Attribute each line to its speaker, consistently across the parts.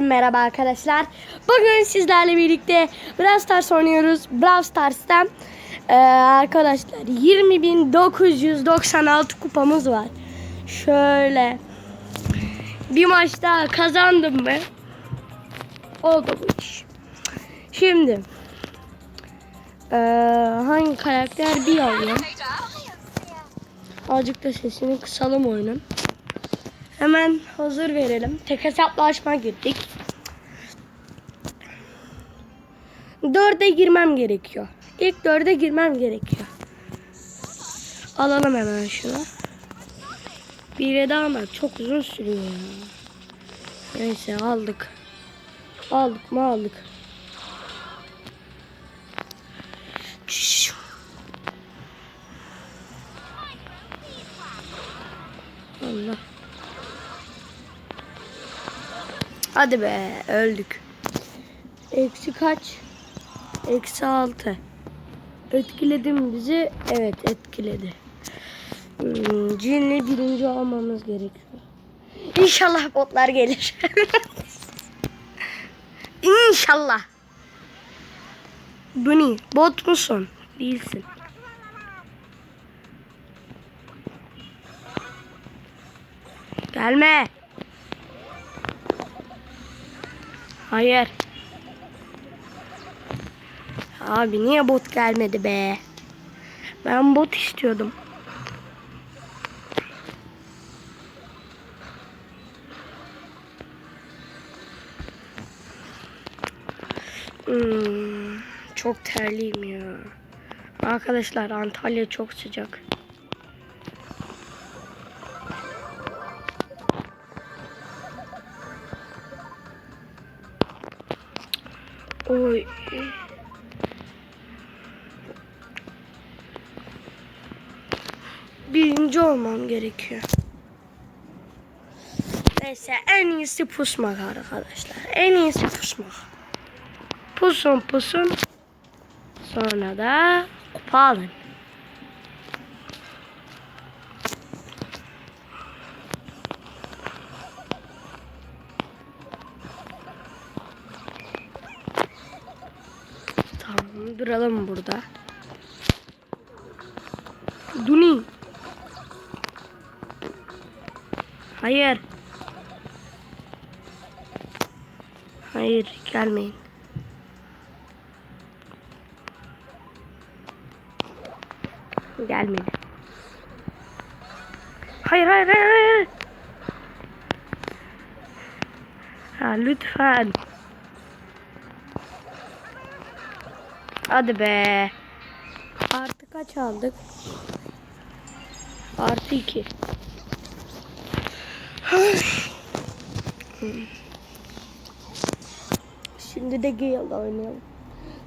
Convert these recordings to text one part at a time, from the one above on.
Speaker 1: Merhaba arkadaşlar. Bugün sizlerle birlikte Brawl Stars oynuyoruz. Brawl Stars'ta eee, arkadaşlar 20.996 kupamız var. Şöyle bir maç daha kazandım mı? Oldu bu iş. Şimdi eee, hangi karakter bir alayım. Azıcık da sesini kısalım oyunun. Hemen hazır verelim. Tek hesaplaşma girdik. Dörde girmem gerekiyor. İlk dörde girmem gerekiyor. Alalım hemen şunu. Bir daha ama çok uzun sürüyor. Neyse aldık. Aldık mı aldık. Hadi be öldük. Eksi kaç? Eksi altı. Etkiledi mi bizi? Evet etkiledi. Hmm, cinli birinci olmamız gerekiyor. İnşallah botlar gelir. İnşallah. Bunny bot musun? Değilsin. Gelme. Hayır. Abi niye bot gelmedi be? Ben bot istiyordum. Hmm, çok terliyim ya. Arkadaşlar Antalya çok sıcak. Oy. Birinci olmam gerekiyor. Neyse en iyisi pusmak arkadaşlar. En iyisi pusmak. Pusun pusun. Sonra da kupa alın. Duralım burada. Duni. Hayır. Hayır gelmeyin. Gelmedi. Hayır hayır hayır hayır. Ha, lütfen. Hadi be. Artı kaç aldık? Artı iki. Şimdi de Gale'da oynayalım.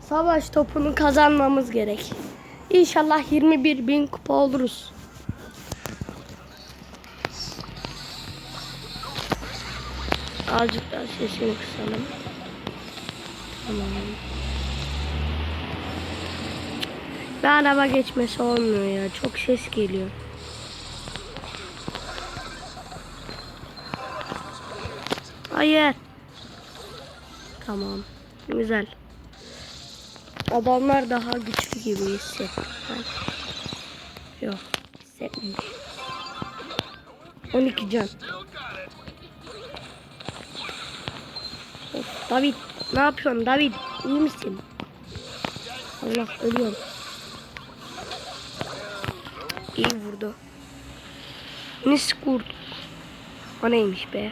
Speaker 1: Savaş topunu kazanmamız gerek. İnşallah 21 bin kupa oluruz. Azıcık daha sesini kısalım. Tamam. Bir araba geçmesi olmuyor ya. Çok ses geliyor. Hayır. Tamam. Güzel. Adamlar daha güçlü gibi hissettim ben. Yok. Hissetmedim. 12 can. David. Ne yapıyorsun David? İyi misin? Allah ölüyorum. İyi vurdu. Nis kurt. O neymiş be?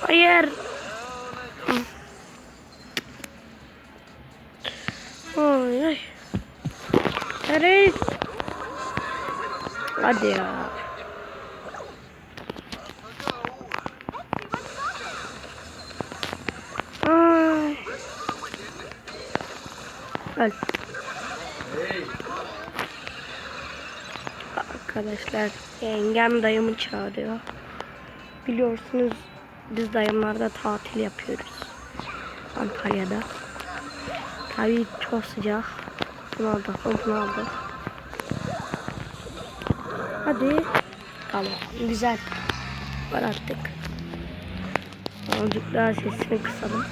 Speaker 1: Hayır. Ay ay. Nereye? Hadi ya. Ay. Öl. Arkadaşlar yengem dayımı çağırıyor. Biliyorsunuz biz dayımlarda tatil yapıyoruz. Antalya'da. Tabii çok sıcak. Bunu aldık, bunu aldık. Hadi. Tamam, güzel. Var artık. Azıcık daha sesini kısalım.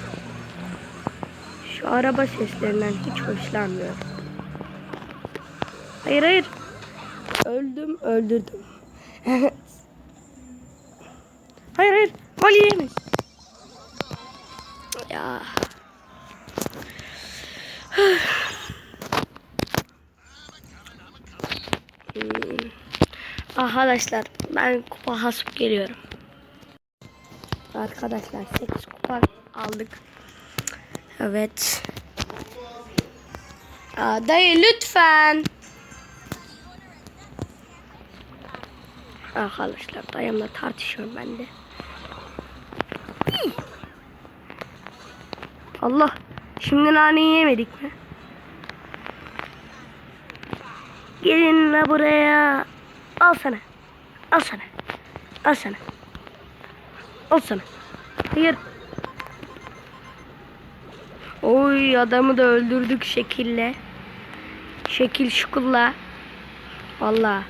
Speaker 1: Şu araba seslerinden hiç hoşlanmıyorum. Hayır hayır. Öldüm öldürdüm. hayır hayır. Gol yiyemeyiz. Ya. Arkadaşlar ben kupa hasıp geliyorum. Arkadaşlar 8 kupa aldık. Evet. Aa, dayı lütfen. Arkadaşlar dayımla tartışıyorum ben de. Allah. Şimdi naneyi yemedik mi? Gelin la buraya. Al sana. Al sana. Al sana. Al sana. Hayır. Oy adamı da öldürdük şekille. Şekil şukulla. Valla.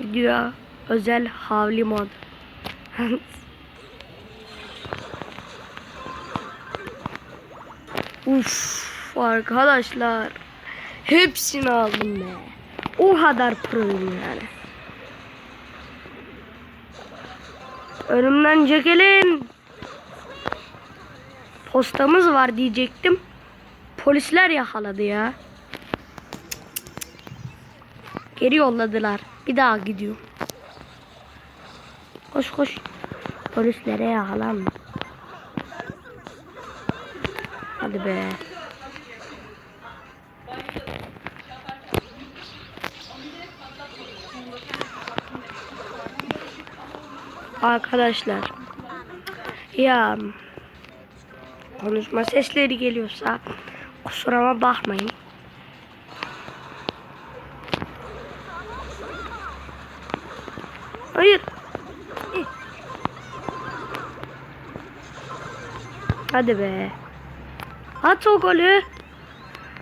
Speaker 1: Video özel havli mod. Uf arkadaşlar. Hepsini aldım be. O kadar proyum yani. Önümden çekilin. Postamız var diyecektim. Polisler yakaladı ya. Geri yolladılar. Bir daha gidiyorum. Koş koş. Polislere yakalanma. Hadi be. Arkadaşlar. Ya konuşma sesleri geliyorsa kusuruma bakmayın. Hayır. Hadi be. At o golü.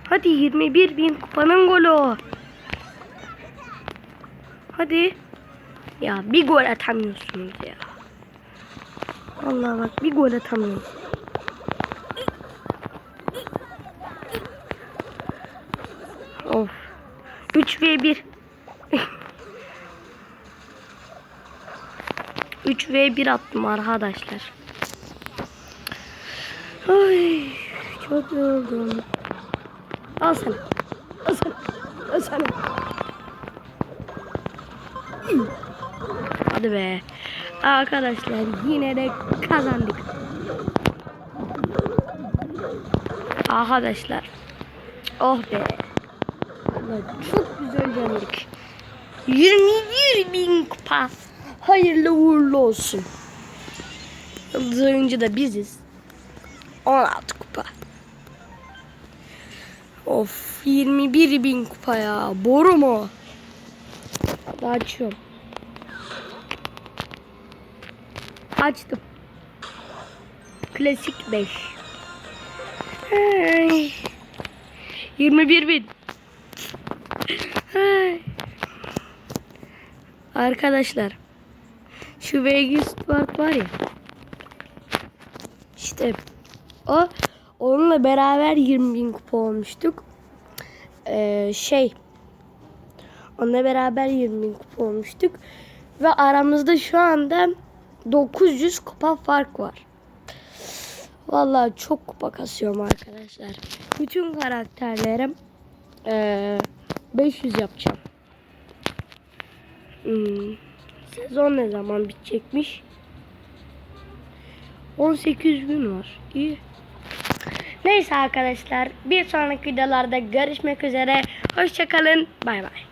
Speaker 1: Hadi 21 bin kupanın golü. Hadi. Ya bir gol atamıyorsunuz ya. Vallahi bak bir gol atamıyorum. 3 v 1. 3 v 1 attım arkadaşlar. Ay, çok yoruldum. Al sana. Al sana. Al sana. Hadi be. Arkadaşlar yine de kazandık. Arkadaşlar. Oh be. Vallahi çok güzel yendik. 21 bin kupa. Hayırlı uğurlu olsun. Yıldız oyuncu da biziz. 16 kupa. Of 21 bin kupa ya. Boru mu? Hadi açıyorum. Açtım. Klasik 5. Ay. 21 bin. Arkadaşlar. Şu Vegas Sport var ya. İşte o onunla beraber 20 bin kupa olmuştuk. Ee, şey onunla beraber 20 bin kupa olmuştuk. Ve aramızda şu anda 900 kupa fark var. Vallahi çok kupa kasıyorum arkadaşlar. Bütün karakterlerim ee, 500 yapacağım. Hmm. Sezon ne zaman bitecekmiş? 18 gün var. İyi. Neyse arkadaşlar bir sonraki videolarda görüşmek üzere. Hoşçakalın. Bay bay.